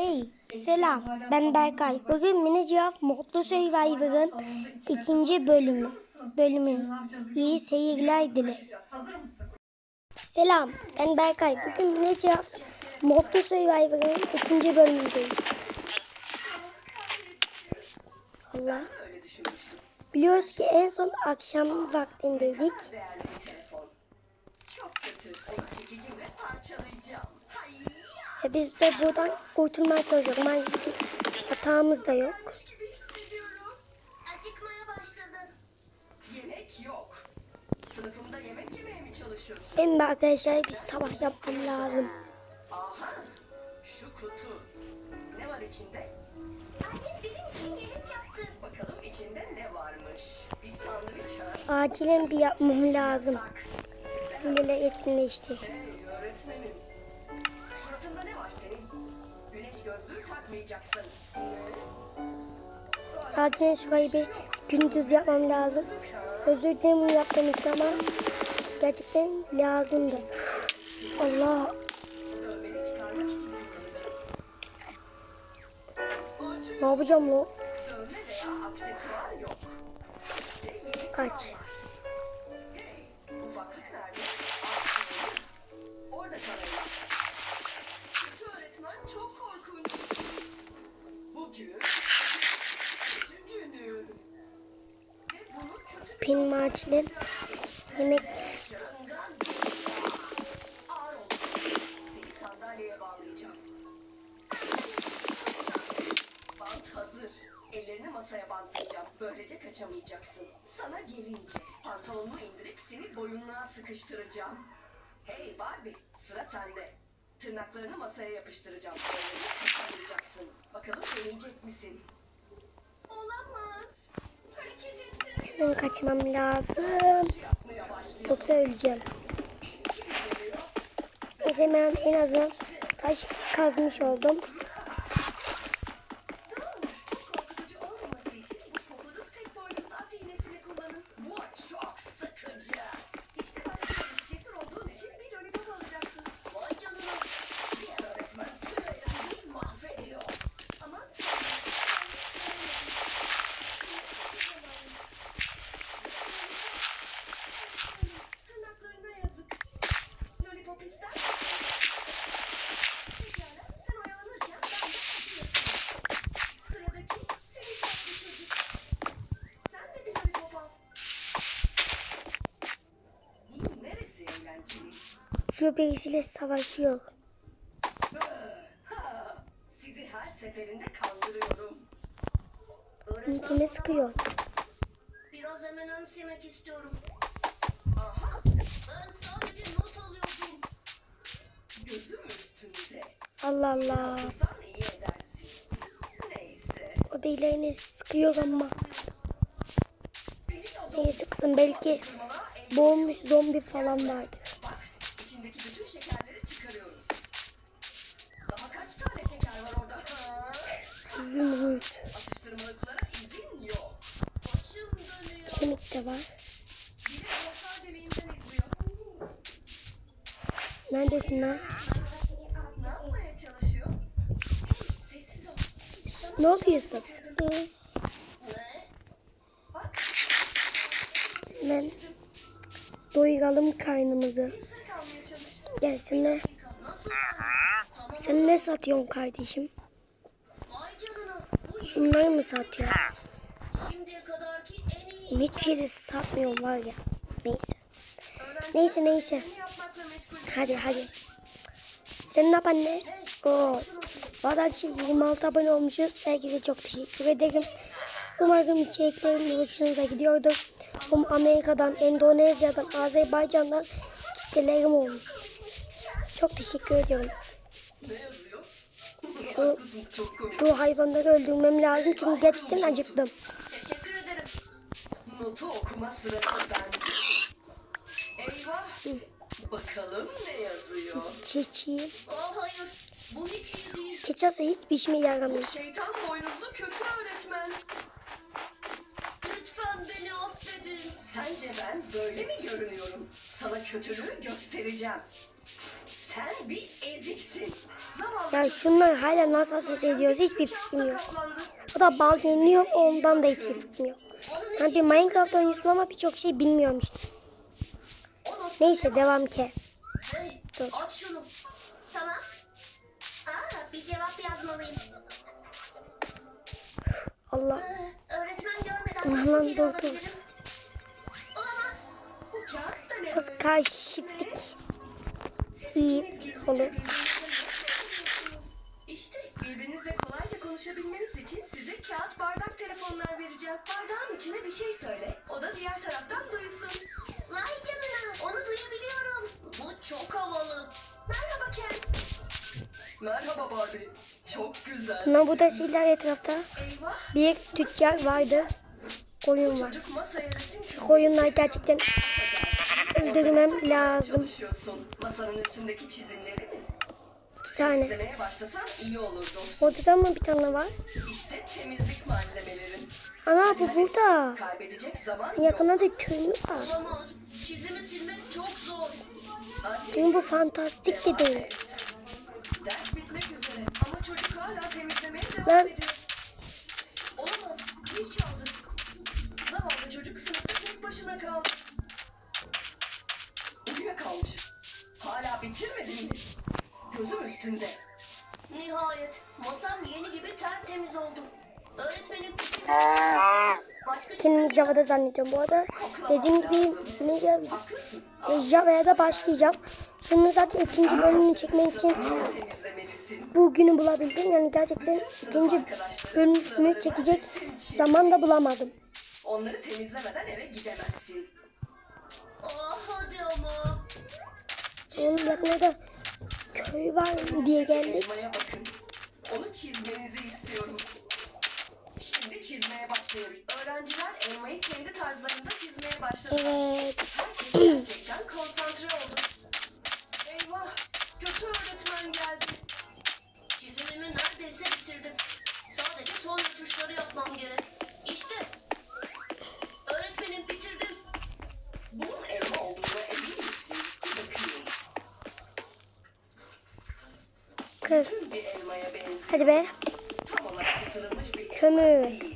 Hey, selam. Ben Berkay. Bugün Mini Giraffe Mutlu Survivor'ın ikinci bölümü. Bölümün iyi seyirler dilerim. Selam, ben Berkay. Bugün Mini Giraffe Mutlu Survivor'ın ikinci bölümündeyiz. Allah. Biliyoruz ki en son akşam vaktindeydik. Çok kötü. Onu çekicimle parçalayacağım. Ve biz de buradan kurtulmaya çalışıyoruz. Maalesef ki hatamız da yok. gibi hissediyorum. Acıkmaya başladım. Yemek yok. Sınıfımda yemek yemeye mi çalışıyorsun? Benim de arkadaşlar bir sabah yapmam lazım. Aha! Şu kutu. Ne var içinde? Anne benim için yemek yaptı. Bakalım içinde ne varmış? Bir sandviç ha? Acilen bir yapmam lazım. Bak. Sinirler etkinleşti. Hey. Senin? Güneş gözlüğü takmayacaksın. Acilen şurayı gündüz yapmam lazım. Özür dilerim bunu yaptığım için ama gerçekten lazımdı. Allah ne yapacağım lo? Kaç. Bant hazır. Ellerini masaya bantlayacağım. Böylece kaçamayacaksın. Sana gelince pantolonunu indirip seni boyunluğa sıkıştıracağım. Hey Barbie, sıra sende. Tırnaklarını masaya yapıştıracağım. Böylece kaçamayacaksın. Bakalım deneyecek misin? Olamaz. Hemen kaçmam lazım. Yoksa öleceğim. Neyse hemen en azından taş kazmış oldum. Korkutucu olmaması için bu popuduk tek boynuzlu at iğnesini kullanın. Bu çok sıkıcı. İşte başlıyoruz. Cesur olduğun için bir lollipop alacaksın. Vay canına. Diğer öğretmen tüm eğlenceyi mahvediyor. Ama Tırnaklarına yazık. Lollipop ister misin? Pekala, sen oyalanırken ben de kapı yapayım. Sıradaki seni tatlı çocuk. Sen de bir lollipop al. Bunun neresi eğlenceli? Şu birisiyle savaşıyor. Sizi her seferinde kandırıyorum. Kime sıkıyor? Biraz hemen önemsemek istiyorum. Aha, ben sadece not alıyordum. Gözüm üstünde. Allah Allah. Sen iyi edersin. Neyse. O birilerini sıkıyor ama. Neyse kızım belki boğulmuş zombi falan vardır. İçindeki bütün şekerleri çıkarıyorum. Daha kaç tane şeker var orada? Zümrüt. Atıştırmalıklara izin yok. Başım dönüyor. Kemik de var. Biri yatağı deliğinden izliyor. Neredesin lan? Ne yapmaya çalışıyor? Sessiz ol. Ne oluyor Yusuf? Hı, Hemen doyuralım karnımızı. Sır kalmaya çalış. Gel sen ne? Ne satıyorsun kardeşim? Şunları mı iyi Hiçbir şey de satmıyorum var ya. Neyse. Neyse neyse. Hadi hadi. Sen ne yap anne? Oo. Valla şey 26 abone olmuşuz. Herkese çok teşekkür ederim. Umarım içeriklerim hoşunuza gidiyordur. Um Amerika'dan, Endonezya'dan, Azerbaycan'dan kitlelerim olmuş. Çok teşekkür ediyorum. Şu, şu hayvanları öldürmem lazım çünkü gerçekten acıktım. Teşekkür ederim. Notu okuma sırası bende. Eyvah. Bakalım ne yazıyor? Keçi. Hayır. Bu hiç iyi değil. Keçi hiçbir işime yaramayacak. Şeytan boynuzlu kötü öğretmen. Lütfen beni affedin. Sence ben böyle mi görünüyorum? Sana kötülüğü göstereceğim. Sen bir eziksin. Zavallı Ya şunlar hala nasıl asit ediyoruz hiçbir fikrim yok. saklandı. O da bal yeniliyor ondan da hiçbir fikrim yok. Ben bir Minecraft oyuncusu ama birçok şey bilmiyorum işte. Neyse devam ki. Hey, Dur. aç şunu. Tamam. Aa, bir cevap yazmalıyım. Allah. Ee, öğretmen görmeden Aman nasıl geri dur, alabilirim? Olamaz. Bu kağıt da ne Biraz böyle? karşıflik iyi olur. İşte birbirinizle kolayca konuşabilmeniz için size kağıt bardak telefonlar vereceğim. Bardağın içine bir şey söyle. O da diğer taraftan duysun. Vay canına, onu duyabiliyorum. Bu çok havalı. Merhaba Ken. Merhaba Barbie. Çok güzel. Ama bu da şeyler etrafta. Eyvah. Bir tüccar vardı. Koyun var. Çocuk masaya resim Şu koyunlar gerçekten öldürmem lazım. Masanın üstündeki çizimleri mi? İki tane. Ortada mı bir tane var? İşte temizlik malzemelerin. Ana bu burada. Kaybedecek zaman yok. Yakında da köylü var. Çizimi silmek çok zor. Çünkü bu fantastik de değil. Ders bitmek üzere ama çocuk hala temizlemeye devam ediyor. Java'da zannediyorum bu arada. Dediğim gibi ne ya, Haklısın. e, Java'ya da başlayacağım. Şunu zaten ikinci bölümünü çekmek için Temizlemelisin. bugünü bulabildim. Yani gerçekten ikinci bölümü çekecek zaman da bulamadım. Onları temizlemeden eve gidemezsin. Ah hadi ama. Onun yakında da köy var diye geldik. Onu çizmenizi istiyorum. Çizmeye başlayın. Öğrenciler elmayı kendi tarzlarında çizmeye başladı. Evet. Herkes gerçekten konsantre oldu. Eyvah! Kötü öğretmen geldi. Çizimimi neredeyse bitirdim. Sadece son tuşları yapmam gerek. İşte. Öğretmenim bitirdim. Bunun elma olduğuna emin misin? Bakayım. Kır. Tüm bir elmaya benziyor. Hadi be. Tam olarak ısırılmış bir elma Kömür. değil.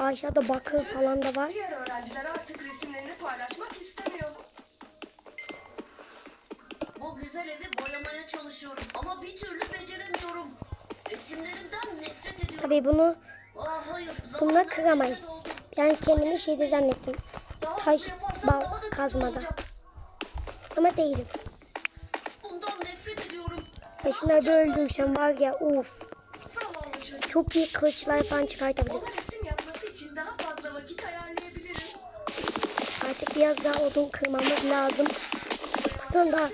Aşağıda bakır falan da var. Diğer öğrenciler artık resimlerini paylaşmak istemiyor. Bu güzel evi boyamaya çalışıyorum ama bir türlü beceremiyorum. Resimlerimden nefret ediyorum. Tabii bunu Ah hayır. bununla kıramayız. Yani kendimi şeyde zannettim. Taş, bal, kazmada. Ama değilim. Bundan nefret ediyorum. Ya şunları bir öldürsem var ya uf. Zavallı çocuk. Çok iyi kılıçlar falan çıkartabilirim. Biraz daha odun kırmamız lazım. Aslında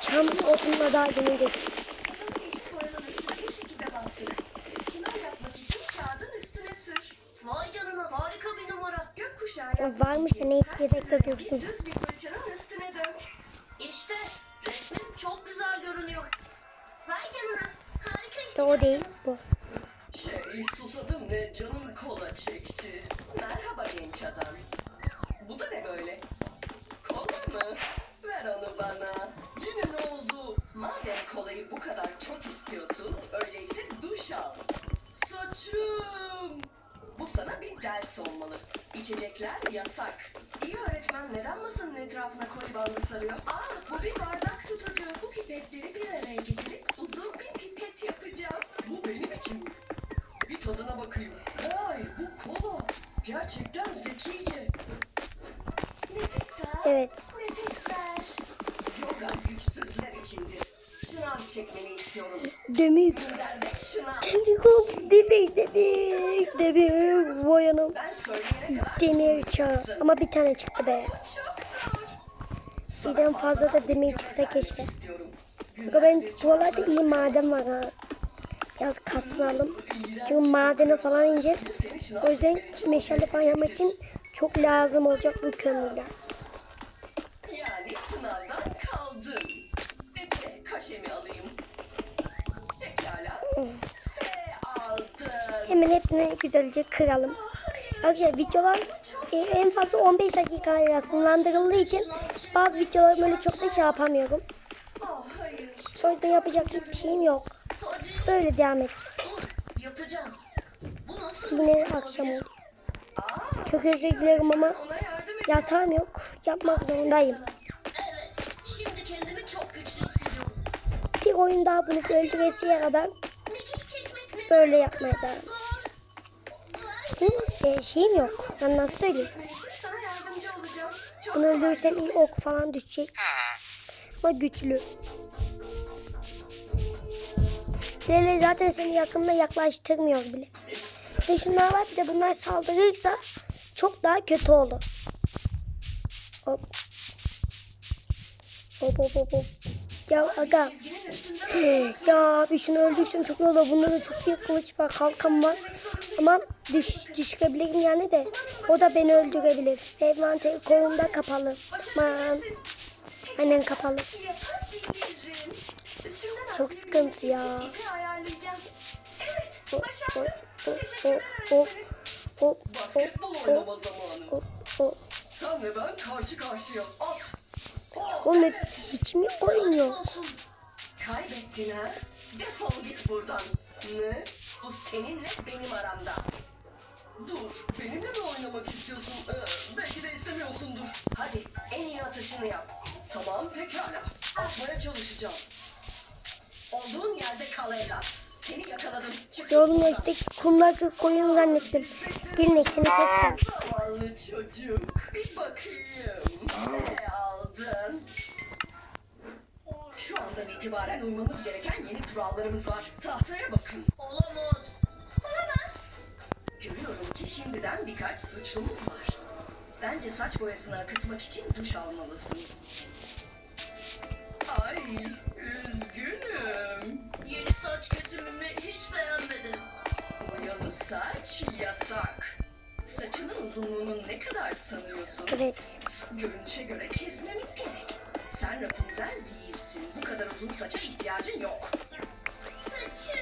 çam odunla daha yeni geçiyoruz. Varmış ya neyse yedekte dursun. İşte resmim çok güzel görünüyor. Vay canına harika işte. İşte o değil bu. Şey, susadım ve canım kola çekti. Merhaba genç adam. Bu da ne böyle? Kola mı? Ver onu bana. Yine ne oldu? Madem kolayı bu kadar çok istiyorsun, öyleyse duş al. Saçım. Bu sana bir ders olmalı. İçecekler yasak. İyi öğretmen neden masanın etrafına koli bandı sarıyor? Aa, bu bir bardak istiyorum. Demir. Demir oldu. Demir, demir. Demir. Boyanım. Demir çağı. Ama bir tane çıktı be. Birden fazla da demir çıksa keşke. Çünkü ben buralarda iyi maden var ha. Biraz kaslanalım. Çünkü madene falan ineceğiz. O yüzden meşale falan yapmak için çok lazım olacak bu kömürler. Hemen hepsini güzelce kıralım. Arkadaşlar videolar e, en fazla 15 dakikaya sınırlandırıldığı için bazı videoları böyle çok da şey yapamıyorum. O yüzden yapacak hiçbir şeyim yok. Böyle devam edeceğiz. Yine akşam oluyor. Çok özür dilerim ama yatağım yok. Yapmak zorundayım. Bir oyun daha bulup öldüresiye kadar böyle yapmaya devam e, şeyim yok. Ben nasıl söyleyeyim? Bunu öldürürsen iyi ok falan düşecek. Ama güçlü. Lele zaten seni yakında yaklaştırmıyor bile. Bir de şunlar var bir de bunlar saldırırsa çok daha kötü olur. Hop. Hop hop hop hop. Ya aga. ya bir şunu öldürsem çok iyi olur. Bunda da çok iyi kılıç var, kalkan var. Ama düş, düşürebilirim yani de. O da beni öldürebilir. Ve envanteri kolumda kapalı. Aman. Aynen kapalı. Çok sıkıntı ya. Hop, hop, hop, hop, hop, hop, zamanı. hop, hop. Sen ve ben karşı karşıya. At. Oğlum hep hiç mi oyun yok? Kaybettin ha? Defol git buradan. Ne? Bu seninle benim aramda. Dur, benimle mi oynamak istiyorsun? Ee, belki de istemiyorsundur. Hadi, en iyi atışını yap. Tamam, pekala. Atmaya çalışacağım. Olduğun yerde kal evlat. Seni yakaladım. Çık. Yolun üstteki kumlar kırık koyun zannettim. Gelin eksini keseceğim. Zavallı çocuk. Bir bakayım. Ne aldın? Şu andan itibaren uymamız gereken yeni kurallarımız var. Tahtaya bakın. Olamaz. Görüyorum ki şimdiden birkaç suçlumuz var. Bence saç boyasını akıtmak için duş almalısın. Ay, üzgünüm. Yeni saç kesimimi hiç beğenmedim. Boyalı saç yasak. Saçının uzunluğunu ne kadar sanıyorsun? Evet. Görünüşe göre kesmemiz gerek. Sen Rapunzel değilsin. Bu kadar uzun saça ihtiyacın yok. Saçım.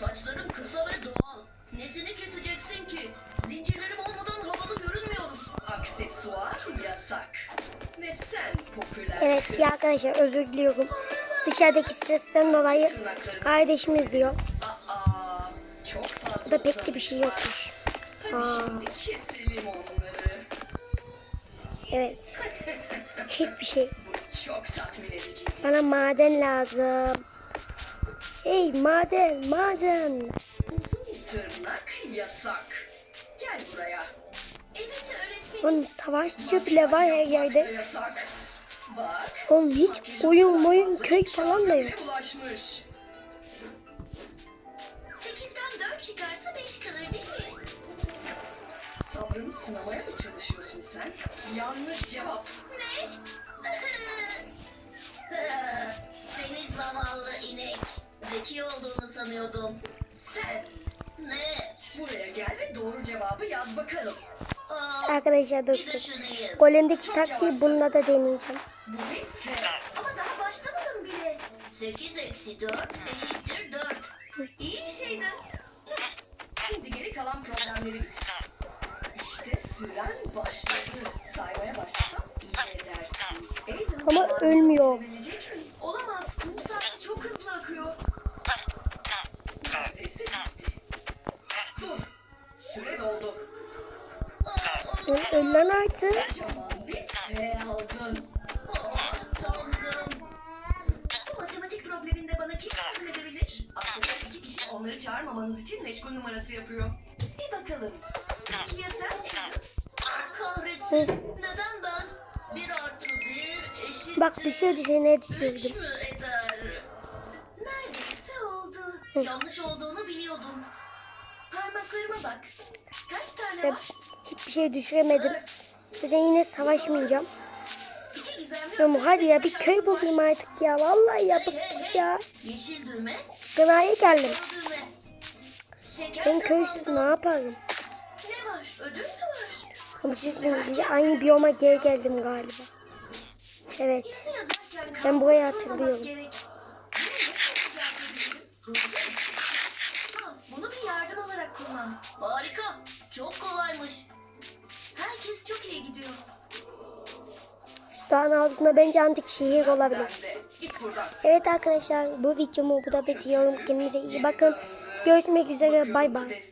Saçlarım kısa ve doğal. Nesini keseceksin ki? Zincirlerim olmadan havalı görünmüyorum. Aksesuar yasak. Ve sen popüler Evet ya arkadaşlar özür diliyorum. Dışarıdaki sesten dolayı kardeşimiz diyor. Burada pek de bir şey yokmuş. Aa. Evet. Hiçbir şey. Bana maden lazım. Hey maden maden. Tırnak. Oğlum savaşçı bile var her yerde. Oğlum hiç oyun oyun köy falan da yok. Sınamaya mı çalışıyorsun sen? Yanlış cevap. Seni zavallı inek. Zeki olduğunu sanıyordum. Sen Ne? buraya gel ve doğru cevabı yaz bakalım. Aa, Arkadaşlar dostum. Golemdeki taktiği bununla da deneyeceğim. Bu bir F. Ama daha başlamadım bile. 8 eksi 4 eşittir 4. İyi şeydi. Şimdi geri kalan problemleri bitir. İşte süren başladı. Saymaya başlasam iyi edersin. Aiden, Ama ölmüyor. mi? Olamaz. Kum saati çok hızlı akıyor. Neredeyse bitti. Dur. Süre doldu. Oğlum öl lan artık. Kocaman bir F aldın. Aa, sandım. Bu matematik probleminde bana kim yardım edebilir? Aslında iki kişi onları çağırmamanız için meşgul numarası yapıyor. Neden ben? 1 artı 1 eşittir. Bak düşüyor düşüyor ne 3 düşürdüm. Neredeyse oldu. Yanlış olduğunu biliyordum. Parmaklarıma bak. Kaç tane Ve var? hiçbir şey düşüremedim. Bir de yine savaşmayacağım. Oğlum hadi ya bir köy bulayım artık ya. Vallahi ya bıktık ya. Yeşil düğme, Gınaya geldim. Ben köysüz ne yaparım? Ne var? Ödül mü var? Bir şey söyleyeyim, Biz aynı biyoma geri geldim galiba. Evet. Ben burayı hatırlıyorum. bunu bir yardım olarak kullan. Harika. Çok kolaymış. Herkes çok iyi gidiyor. Dağın altında bence antik şehir olabilir. Evet arkadaşlar bu videomu burada bitiriyorum. Kendinize iyi bakın. Görüşmek üzere. Bay bay.